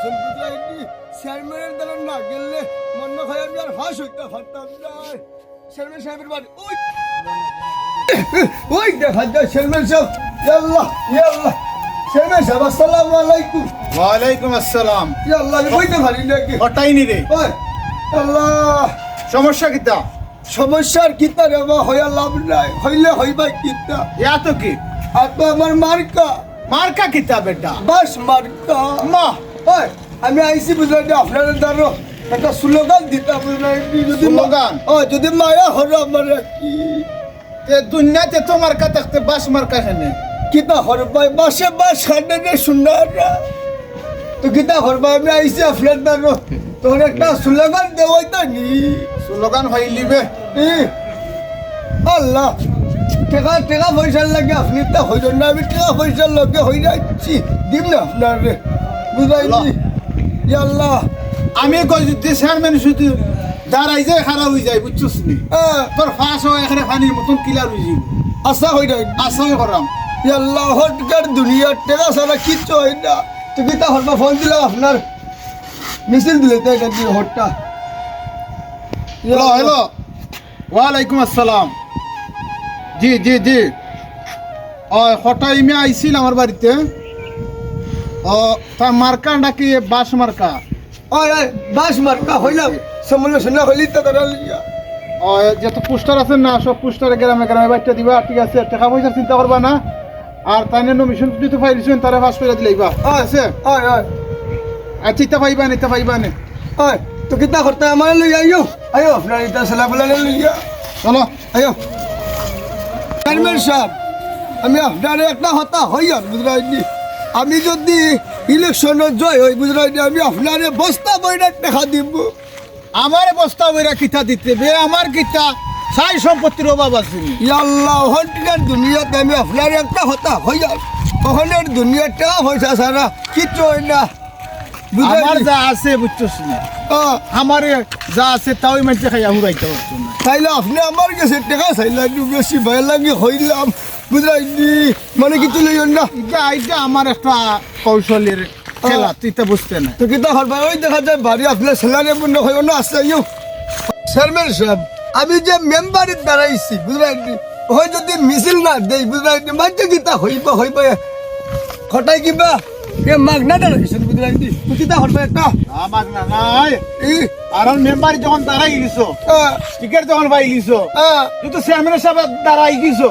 আইসন বুঝাইনি চেয়ারম্যানের দ্বারা না গেলে আমি আর হাস হইতে পারতাম না। চেয়ারম্যান সাহেবের বাড়ি ওই ওই দেখা যায় চেয়ারম্যান সাহেব। ইয়াল্লাহ ইয়াল্লাহ। চেয়ারম্যান সাহেব আসসালামু আলাইকুম। ওয়ালাইকুম আসসালাম। ইয়াল্লাহ বইতে পারি নাকি হটাইনি রে। ওই আল্লাহ সমস্যা কিতা? সমস্যার কিতা রে বা হইয়া লাভ নাই। হইলে হইবা কিতা? ইয়া তো কি? আর তো আমার মার্কা। মার্কা কিতা বেটা? বাস মার্কা। মা ওই আমি আইসি বুঝলাম আপনার দ্বারা একটা স্লোগান দিতাম যদি স্লোগান? ও যদি মায়া হর আমার কি। তে দুনিয়াতে তো মার্কা থাকতে বাস মার্কা খানে কিতা হর ভাই বাসে বাস খানে রে শুনার তো কিতা হর ভাই আমি আইসি আপনার দ্বারা। তোর একটা স্লোগান দেওয়াই তা নি। স্লোগান হইলিবে ই, আল্লাহ টাকা টাকা পয়সার লাগে আপনি তা হইল না আমি টাকা পয়সার লগে হই যাচ্ছি। দিম না আপনার রে। বুঝাইছি। আল্লাহ আমি যদি চেয়ারম্যান শুধু দাঁড়াই যায় খারাপ হয়ে যায় বুঝছিস নি? তোর ফাঁস হয় এখানে পানির মতন কিলার হয়ে যাবে আশা হই নাই। আশাই করাম। আল্লাহ হটকার দুনিয়ার টেকা ছাড়া কিচ্ছু হয় না। তুমি তা হরবা ফোন দিলাম আপনার। মিছিল দিলে তো এটা দিয়ে হটটা। Hello hello. ওয়ালাইকুম আসসালাম। জি জি জি। ও হঠাৎ ইমে আইছিল আমার বাড়িতে। ও তা মার্কা নাকি বাস মার্কা? ওই বাস মার্কা হইলাম। সমালোচনা হইলি তো তারা ও যত পোস্টার আছে না সব পোস্টারে গ্রামে গ্রামে বাচ্চা দিবা ঠিক আছে টাকা পয়সা চিন্তা করবা না। আর তাই নমিশন যদি পাইছেন তারা পাস করে দিলেইবা আছে? ওই ওই আচ্ছা ইতা পাইবা না ইতা পাইবা না। ওই তো কিতা করতে আমার লই আইও? আইও আপনার এটা সালা বলা লইয়া। চলো। আইও। চেয়ারম্যান সাহেব আমি আপনার একটা হতা হই আর বুঝলাইনি। আমি যদি ইলেকশনত জয় হই বুঝলাইনি আমি আপনারে বস্তা বইটা দেখা দিব। আমার বস্তা বইরা কিতা দিতে? বে আমার কিতা? সাই সম্পত্তির অভাব আছে। ইয়াল্লাহ দুনিয়াতে আমি আপনার একটা হতা হই আর ওখানের দুনিয়ার টাকা পয়সা ছাড়া কিচ্ছু হয় না। আমার যা আছে বুঝছস না? আমার যা আছে তাওই মানতে খাইয়া হুরাইতে পারছ না। তাইলে আপনি আমার কাছে টাকা চাইলে বেশি ভয় লাগে হইলাম। বুঝলাইনি। মানে কিছু লইন না? এটা এটা আমার একটা কৌশলের খেলা তুই তো বুঝতে না। তো কিতা ভাই? ওই দেখা যায় বাড়ি আসলে সেলারে বন্ধ হইও না আসতে ইউ। চেয়ারম্যান সাহেব আমি যে মেম্বারের দাঁড়াইছি বুঝলি ওই যদি মিছিল না দেই বুঝলাইনি মাঝে কিতা হইব হইব খটাই কিবা? এ মাগনা দাঁড়াইছেন বুঝলাইনি তো একটা আমার না নাই। আর মেম্বার যখন দাঁড়াই গেছো টিকেট যখন পাই গেছো আ, তুই তো চেয়ারম্যানের সাহেব দাঁড়াই গেছো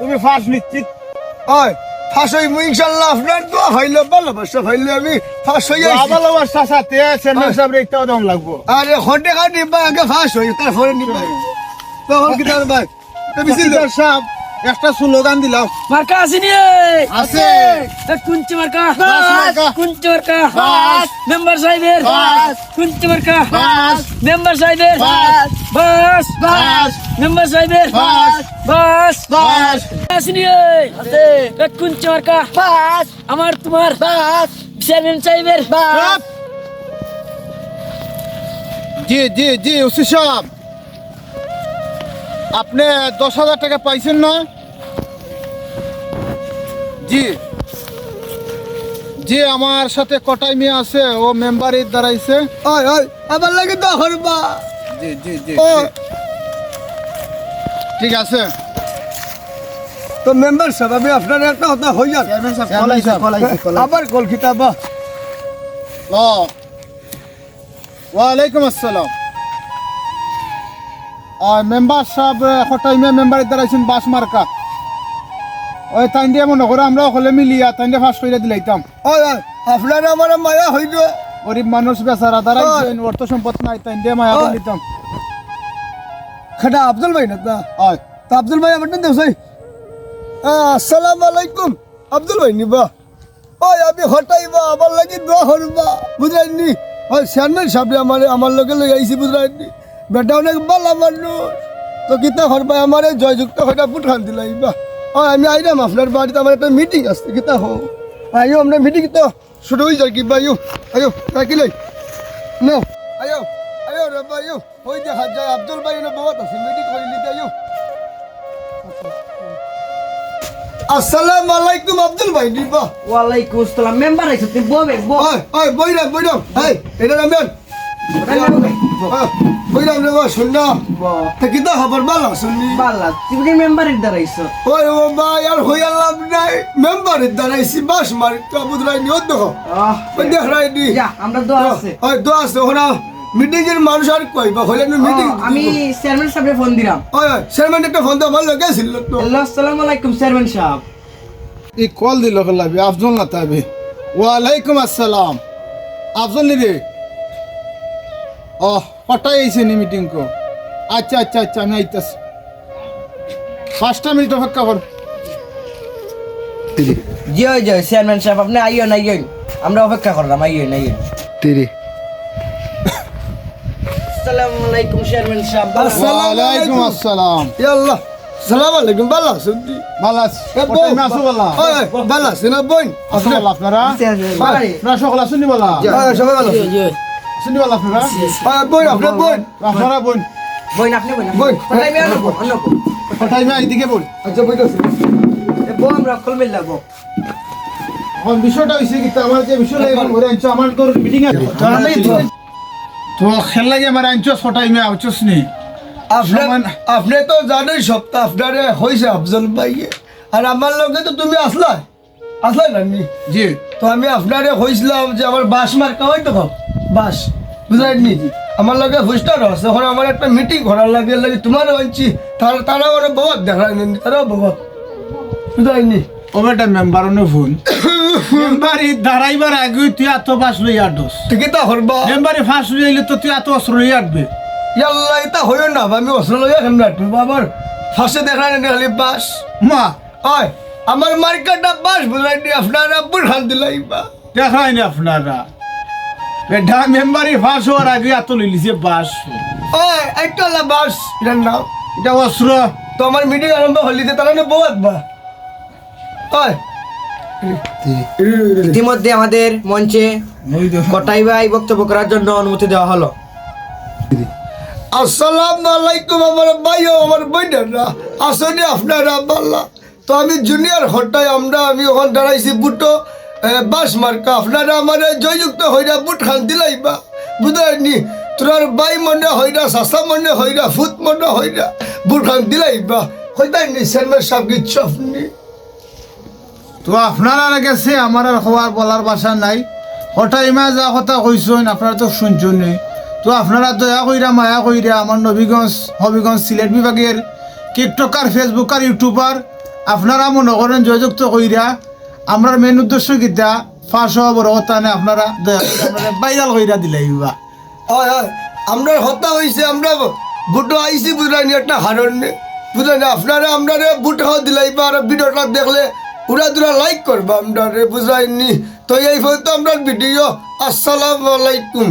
তুমি ফার্স্ট নিশ্চিত? ওই ফাঁস হইব ইনশাল্লাহ আপনার তো হইলে ভালোবাসা হইলে আমি ফাঁস হই আইছি ভালোবাসার সাথে চেয়ারম্যান সাহেব একটাও দাম লাগবো। আরে ঘন্টে কাট নিবা আগে ফাঁস হই তারপরে নিবা তখন ভাই মিছিল দাও। সাহেব একটা স্লোগান দিলাম। মার্কা আসেনি আছে। কুঞ্চি মার্কা। কুঞ্চি মার্কা। মেম্বার সাহেবের। কুঞ্চি মার্কা। মেম্বার সাহেবের। বাস। বাস। মেম্বার সাহেবের। বাস। বাস। বাস। আসেনি কুঞ্চি মার্কা। বাস। আমার তোমার। বাস। চেয়ারম্যান সাহেবের। বাস। জি জি জি ওসি সাহেব। আপনি দশ হাজার টাকা পাইছেন না? জি। জি আমার সাথে কটাই মেয়ে আছে ও মেম্বারের দাঁড়াইছে ওই ওই আবার লাগে তো হরবা জি জি জি ঠিক আছে। তো মেম্বার সাহেব আমি আপনার একটা কথা হই সাহেব, আবার কল খিতাবা ও ওয়ালাইকুম আসসালাম। মেম্বার সাহেব কটাই মেয়ে মেম্বারের দাঁড়াইছেন বাস মার্কা ওই তাই দিয়ে মনে করো আমরা হলে মিলিয়া তাই দিয়ে ফাঁস করে দিলাইতাম ওই আপনার আমার মায়া হইল গরিব মানুষ বেচারা দাঁড়াইছেন অর্থ সম্পদ নাই তাই দিয়ে মায়া দিতাম খাটা আব্দুল ভাই না তা হয় তা আব্দুল ভাই আমার দেও সাই আসসালামু আলাইকুম। আব্দুল ভাই নিবা। ওই আমি হটাইবা আমার লাগি দোয়া হরবা বুঝলাইনি ওই চেয়ারম্যান সাহেব আমার আমার লগে লই আইছি বুঝলাইনি বেটা অনেক ভালো মানুষ। তো কিতা হরবা আমার জয়যুক্ত হইটা পুট খান দিলাইবা ওই আমি আইলাম আপনার বাড়িতে আমার একটা মিটিং আসছে কিতা হো। আইও আমরা মিটিং তো শুরু হয়ে যায় কিবা আইও আইও রাখি লই। নো আইও আইও রে আইও ওই দেখা যায় আব্দুল ভাই না বহুত আছে মিটিং করে নিতে আইও আসসালামু আলাইকুম আব্দুল ভাই নিবা। ওয়ালাইকুম আসসালাম মেম্বার আইছো তুমি ববে ওই ওই বইরাম বইরাম। এই এটা নামেন বইরাম রে বা। শুননা তা কিতা খবর ভালো শুননি বালা তুমি কি মেম্বারের দাঁড়াইছো ওই ও ভাই আর হইয়া লাভ নাই। মেম্বারের দ্বারাইছি বাস মারি তো বুঝলাই নি দেখো। দেখ রাই নি। আমরা দোয়া আছে। ওই দো আছে ওরা মিটিং এর মানুষ আর কই বা হইলে মিটিং আমি চেয়ারম্যান সাহেবের ফোন দিলাম। ওই ওই চেয়ারম্যান একটা ফোন দাও ভালো গেছিল তো। হ্যালো আসসালামু আলাইকুম চেয়ারম্যান সাহেব। এই কল দিল আফজল না তাবি। ওয়ালাইকুম আসসালাম। আফজল রে ও হঠাৎ আইছে নি মিটিং কো। আচ্ছা আচ্ছা আচ্ছা আমি আইতাছি। পাঁচটা মিনিট অপেক্ষা কর। জি ওই যে চেয়ারম্যান সাহেব আপনি আইও না আইও আমরা অপেক্ষা করলাম আইও না আইও তিরি। আসসালামু আলাইকুম চেয়ারম্যান সাহেব আসসালামু আলাইকুম। আসসালাম। ইয়া আল্লাহ। সালাম আলাইকুম আছি। এ বউ। হঠাৎ আসো বলা? ওই ওই ভালো আছে না বোন আসো বলা আপনারা? আপনারা সকল শুনি বলা? ওই সবাই ভালো আছে শুনি বলা আপনারা বোন আপনার বোন আপনারা বোন বইন আপনি বইন বইন। টাইমে আনো অন্য হঠাৎ এইদিকে বোন আচ্ছা বইন আছে বো আমরা কল মিল লাগবো এখন বিষয়টা হয়েছে কি আমার যে বিষয় লাগে ঘুরে আনছো আমার তোর মিটিং আছে। তো খেল লাগে আমার আনছো ছটা ইমে আউচস নি। আপনি তো জানেন সপ্তাহ আপনারে হয়েছে আফজল ভাইয়ে আর আমার লগে তো তুমি আসলা আসলা না জি। তো আমি আপনারে হয়েছিলাম যে আমার বাস মার্কা হয় তো বাস বুঝলেননি আমার লগে হুস্টার আছে এখন আমার একটা মিটিং করার লাগে লাগে তোমারও আনছি। তারা তারাও ওরা বাবা দেখায় নি তারাও বাবা বুঝলেননি ওবেটা মেম্বার নো ফোন মেম্বারি দাঁড়াইবার আগে তুই এত বাস লই আডস ঠিকই তা হরবা। মেম্বারি ফার্স্ট লই আইলে তো তুই এত অস্ত্র লই আটবে। ইয়াল্লা এটা হইও না আমি অস্ত্র লইয়া কেন রাখব বাবার ফাঁসে দেখায় না খালি বাস। মা। ওই আমার মার্কেটটা বাস বুঝলেননি আপনারা বুড়ান দিলাইবা দেখাই না আপনারা। বেডা মেম্বারি ফার্স্ট হওয়ার আগে এত লই লিছে বাস। ওই একটা হলো বাস এটার নাম এটা অস্ত্র। তো আমার মিটিং আরম্ভ হলিতে তারা না বহুত বা ওই। ইতিমধ্যে আমাদের মঞ্চে কটাই ভাই বক্তব্য করার জন্য অনুমতি দেওয়া হলো। আসসালামু আলাইকুম আমার ভাই ও আমার বোনেরা। আসলে আপনারা বাল্লা তো আমি জুনিয়র হটাই আমরা আমি ওখান দাঁড়াইছি বুটো। বাস মার্কা আপনারা আমার জয়যুক্ত হইরা বুট খান দিলাইবা। বুঝায়নি তোর বাই মনে হইরা, সাসা মনে হইরা, ফুত মনে হইরা বুট খান দিলাইবা। হইতাইনি সেলমের সব কিছু আপনি তো আপনারা গেছে, আমার আর হওয়ার বলার ভাষা নাই। হঠাৎ ইমা যা কথা কইছেন আপনারা তো শুনছেন তো আপনারা দয়া কইরা, মায়া কইরা, আমার নবীগঞ্জ, হবিগঞ্জ, সিলেট বিভাগের টিকটকার ফেসবুকার ইউটিউবার, আপনারা মনে করেন জয়যুক্ত কইরা আমরা মেন উদ্দেশ্য কিতা ফাঁস হওয়া কথা নেই আপনারা বাইরাল কইরা দিলাইবা হয়। হয় আমরা হতা হয়েছে আমরা বুটো আইসি বুঝলানি একটা হারণ্যে বুঝলেন আপনারা আমরা বুট দিলাই বা আর ভিডিওটা দেখলে উড়া দুরা লাইক করবা আমরা বুঝলাইনি তো এই তো আমরা ভিডিও, আসসালামু আলাইকুম।